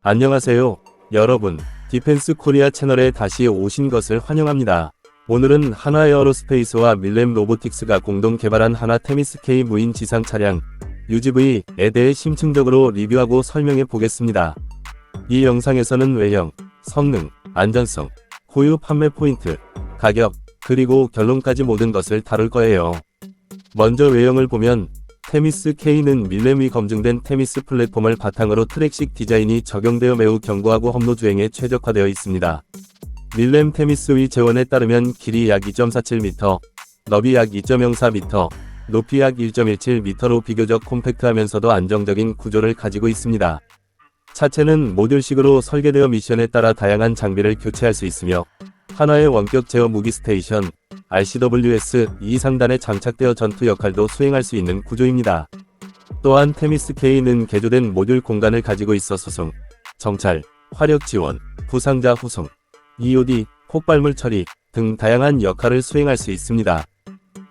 안녕하세요. 여러분, 디펜스 코리아 채널에 다시 오신 것을 환영합니다. 오늘은 하나 에어로스페이스와 밀렘 로보틱스가 공동 개발한 하나 테미스K 무인 지상 차량 UGV에 대해 심층적으로 리뷰하고 설명해 보겠습니다. 이 영상에서는 외형, 성능, 안전성, 고유 판매 포인트, 가격, 그리고 결론까지 모든 것을 다룰 거예요. 먼저 외형을 보면 테미스 K는 밀렘이 검증된 테미스 플랫폼을 바탕으로 트랙식 디자인이 적용되어 매우 견고하고 험로 주행에 최적화되어 있습니다. 밀렘 테미스 위 재원에 따르면 길이 약 2.47m, 너비 약 2.04m, 높이 약 1.17m로 비교적 콤팩트하면서도 안정적인 구조를 가지고 있습니다. 차체는 모듈식으로 설계되어 미션에 따라 다양한 장비를 교체할 수 있으며 하나의 원격 제어 무기 스테이션 RCWS 2 상단에 장착되어 전투 역할도 수행할 수 있는 구조입니다. 또한 테미스 K는 개조된 모듈 공간을 가지고 있어 수송, 정찰, 화력 지원, 부상자 후송, EOD, 폭발물 처리 등 다양한 역할을 수행할 수 있습니다.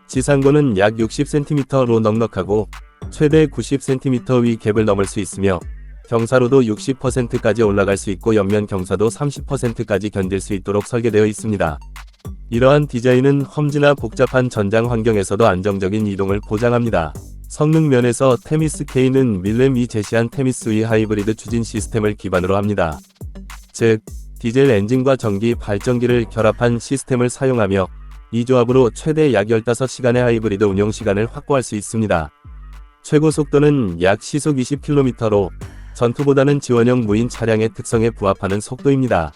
지상고는 약 60cm로 넉넉하고 최대 90cm 위 갭을 넘을 수 있으며 경사로도 60%까지 올라갈 수 있고 옆면 경사도 30%까지 견딜 수 있도록 설계되어 있습니다. 이러한 디자인은 험지나 복잡한 전장 환경에서도 안정적인 이동을 보장합니다. 성능 면에서 테미스 K는 밀렘이 제시한 테미스의 하이브리드 추진 시스템을 기반으로 합니다. 즉, 디젤 엔진과 전기 발전기를 결합한 시스템을 사용하며 이 조합으로 최대 약 15시간의 하이브리드 운용 시간을 확보할 수 있습니다. 최고 속도는 약 시속 20km로 전투보다는 지원형 무인 차량의 특성에 부합하는 속도입니다.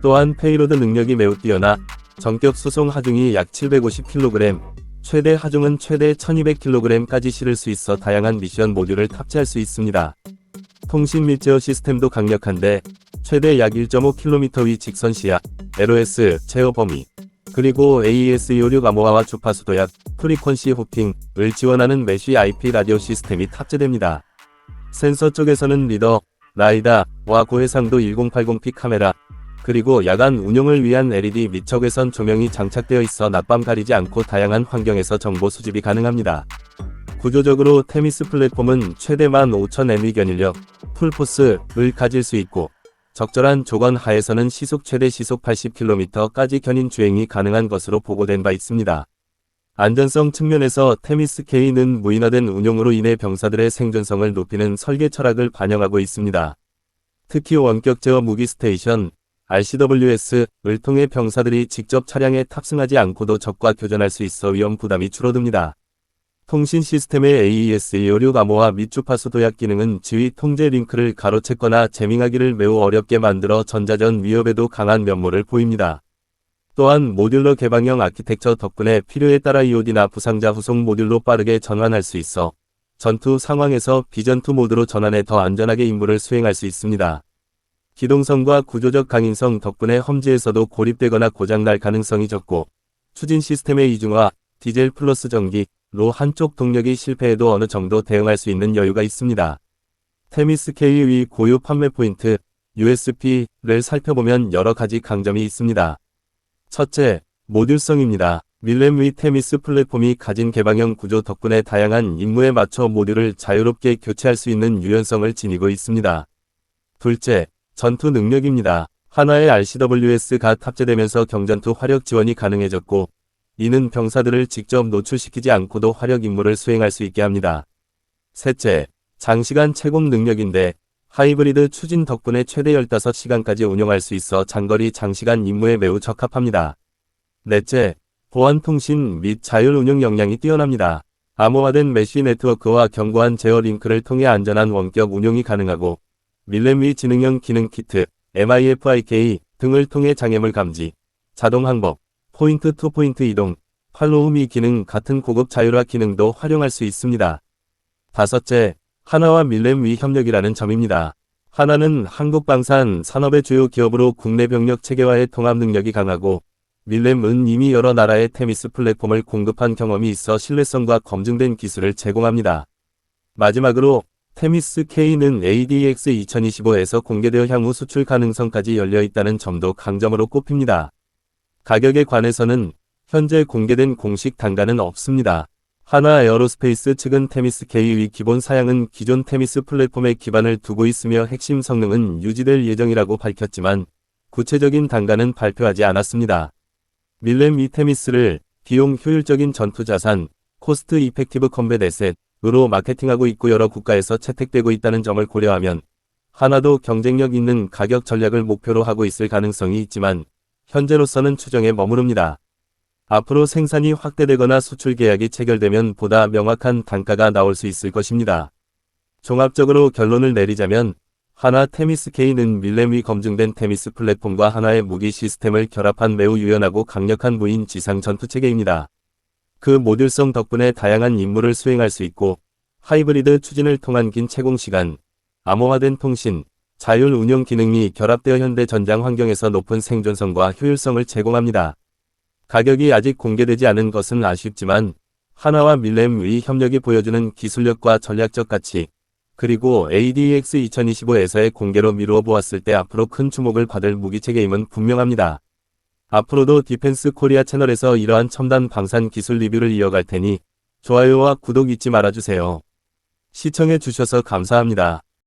또한 페이로드 능력이 매우 뛰어나 전격 수송 하중이 약 750kg, 최대 하중은 최대 1200kg까지 실을 수 있어 다양한 미션 모듈을 탑재할 수 있습니다. 통신 밀제어 시스템도 강력한데 최대 약 1.5km 위 직선 시야, LOS 제어 범위, 그리고 AES 256 암호화와 주파수 도 약, 프리퀀시 호핑을 지원하는 메쉬 IP 라디오 시스템이 탑재됩니다. 센서 쪽에서는 리더, 라이다와 고해상도 1080p 카메라, 그리고 야간 운용을 위한 LED 및 적외선 조명이 장착되어 있어 낮밤 가리지 않고 다양한 환경에서 정보 수집이 가능합니다. 구조적으로 테미스 플랫폼은 최대 15,000mW 견인력, 풀포스를 가질 수 있고 적절한 조건 하에서는 시속 최대 시속 80km까지 견인 주행이 가능한 것으로 보고된 바 있습니다. 안전성 측면에서 테미스 K는 무인화된 운용으로 인해 병사들의 생존성을 높이는 설계 철학을 반영하고 있습니다. 특히 원격 제어 무기 스테이션 RCWS를 통해 병사들이 직접 차량에 탑승하지 않고도 적과 교전할 수 있어 위험 부담이 줄어듭니다. 통신 시스템의 AES 256 암호화 및 주파수 도약 기능은 지휘 통제 링크를 가로챘거나 재밍하기를 매우 어렵게 만들어 전자전 위협에도 강한 면모를 보입니다. 또한 모듈러 개방형 아키텍처 덕분에 필요에 따라 EOD나 부상자 후송 모듈로 빠르게 전환할 수 있어 전투 상황에서 비전투 모드로 전환해 더 안전하게 임무를 수행할 수 있습니다. 기동성과 구조적 강인성 덕분에 험지에서도 고립되거나 고장날 가능성이 적고 추진 시스템의 이중화, 디젤 플러스 전기 로 한쪽 동력이 실패해도 어느 정도 대응할 수 있는 여유가 있습니다. 테미스 K의 고유 판매 포인트 USP를 살펴보면 여러 가지 강점이 있습니다. 첫째, 모듈성입니다. 밀렘 위 테미스 플랫폼이 가진 개방형 구조 덕분에 다양한 임무에 맞춰 모듈을 자유롭게 교체할 수 있는 유연성을 지니고 있습니다. 둘째, 전투 능력입니다. 하나의 RCWS가 탑재되면서 경전투 화력 지원이 가능해졌고, 이는 병사들을 직접 노출시키지 않고도 화력 임무를 수행할 수 있게 합니다. 셋째, 장시간 채공 능력인데, 하이브리드 추진 덕분에 최대 15시간까지 운영할 수 있어 장거리 장시간 임무에 매우 적합합니다. 넷째, 보안 통신 및 자율 운영 역량이 뛰어납니다. 암호화된 메쉬 네트워크와 견고한 제어 링크를 통해 안전한 원격 운용이 가능하고, 밀렘위 지능형 기능 키트, MIFIK 등을 통해 장애물 감지, 자동 항법, 포인트 투 포인트 이동, 팔로우 미 기능 같은 고급 자율화 기능도 활용할 수 있습니다. 다섯째, 하나와 밀렘위 협력이라는 점입니다. 하나는 한국방산 산업의 주요 기업으로 국내 병력 체계화의 통합 능력이 강하고, 밀렘은 이미 여러 나라의 테미스 플랫폼을 공급한 경험이 있어 신뢰성과 검증된 기술을 제공합니다. 마지막으로 테미스 K는 ADX 2025에서 공개되어 향후 수출 가능성까지 열려 있다는 점도 강점으로 꼽힙니다. 가격에 관해서는 현재 공개된 공식 단가는 없습니다. 하나 에어로스페이스 측은 테미스 K의 기본 사양은 기존 테미스 플랫폼에 기반을 두고 있으며 핵심 성능은 유지될 예정이라고 밝혔지만 구체적인 단가는 발표하지 않았습니다. 밀렘 이 테미스를 비용 효율적인 전투 자산, 코스트 이펙티브 컴뱃 에셋 으로 마케팅하고 있고 여러 국가에서 채택되고 있다는 점을 고려하면 하나도 경쟁력 있는 가격 전략을 목표로 하고 있을 가능성이 있지만 현재로서는 추정에 머무릅니다. 앞으로 생산이 확대되거나 수출 계약이 체결되면 보다 명확한 단가가 나올 수 있을 것입니다. 종합적으로 결론을 내리자면 하나 테미스 K는 밀렘이 검증된 테미스 플랫폼과 하나의 무기 시스템을 결합한 매우 유연하고 강력한 무인 지상 전투 체계입니다. 그 모듈성 덕분에 다양한 임무를 수행할 수 있고 하이브리드 추진을 통한 긴 채공 시간, 암호화된 통신, 자율 운영 기능이 결합되어 현대 전장 환경에서 높은 생존성과 효율성을 제공합니다. 가격이 아직 공개되지 않은 것은 아쉽지만 하나와 밀렘의 협력이 보여주는 기술력과 전략적 가치, 그리고 ADX 2025에서의 공개로 미루어 보았을 때 앞으로 큰 주목을 받을 무기체계임은 분명합니다. 앞으로도 디펜스 코리아 채널에서 이러한 첨단 방산 기술 리뷰를 이어갈 테니 좋아요와 구독 잊지 말아주세요. 시청해 주셔서 감사합니다.